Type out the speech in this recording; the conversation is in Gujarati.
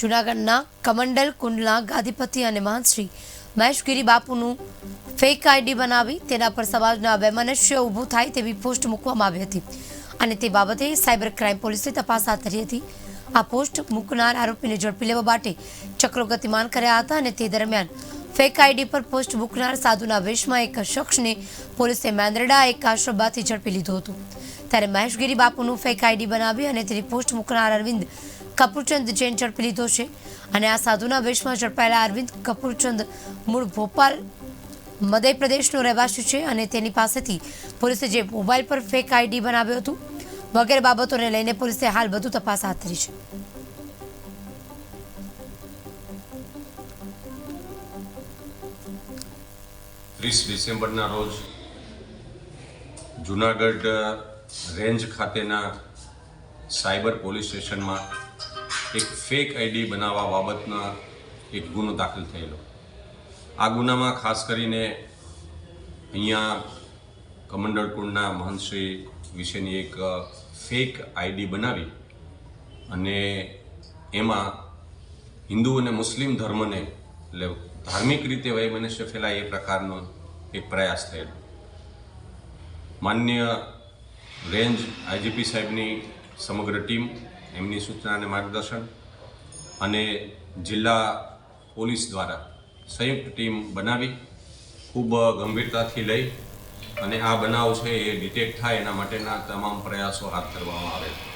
જૂનાગઢના કમંડલ કુંડલા ગાદીપતિ અને મહંત શ્રી મહેશગીરી બાપુનું ફેક આઈડી બનાવી તેના પર સમાજના વૈમનસ્ય ઊભું થાય તેવી પોસ્ટ મૂકવામાં આવી હતી. અને તે બાબતે સાયબર ક્રાઇમ પોલીસે તપાસ હાથ ધરી હતી. આ પોસ્ટ મૂકનાર આરોપીને ઝડપી લેવા માટે ચક્રો ગતિમાન કર્યા હતા અને તે દરમિયાન ફેક આઈડી પર પોસ્ટ મૂકનાર સાધુના વેશમાં એક શખ્સને પોલીસે મેંદરડા એક આશ્રમમાંથી ઝડપી લીધો હતો. ત્યારે મહેશગીરી બાપુનું ફેક આઈડી બનાવી અને તેની પોસ્ટ મૂકનાર અરવિંદ કપૂરચંદ જૈન ઝડપી લીધો છે અને આ સાધુના વેશમાં ઝડપાયેલા અરવિંદ કપૂરચંદ મૂળ ભોપાલ મધ્યપ્રદેશનો રહેવાસી છે અને તેની પાસેથી પોલીસે જે મોબાઈલ પર ફેક આઈડી બનાવ્યું હતું વગેરે બાબતોને લઈને પોલીસે હાલ વધુ તપાસ હાથ ધરી છે. ત્રીસ ડિસેમ્બરના રોજ જુનાગઢ રેન્જ ખાતેના સાયબર પોલીસ સ્ટેશનમાં એક ફેક આઈડી બનાવવા બાબતના એક ગુનો દાખલ થયેલો. આ ગુનામાં ખાસ કરીને અહીંયા કમંડળ કુંડના મહંતશ્રી વિશેની એક ફેક આઈડી બનાવી અને એમાં હિન્દુ અને મુસ્લિમ ધર્મને, એટલે ધાર્મિક રીતે વૈમનસ્ય ફેલાય એ પ્રકારનો એક પ્રયાસ થયેલો. માન્ય રેન્જ આઈજીપી સાહેબની સમગ્ર ટીમ એમની સૂચના અને માર્ગદર્શન અને જિલ્લા પોલીસ દ્વારા સંયુક્ત ટીમ બનાવી, ખૂબ ગંભીરતાથી લઈ અને આ બનાવ છે એ ડિટેક્ટ થાય એના માટેના તમામ પ્રયાસો હાથ ધરવામાં આવેલા.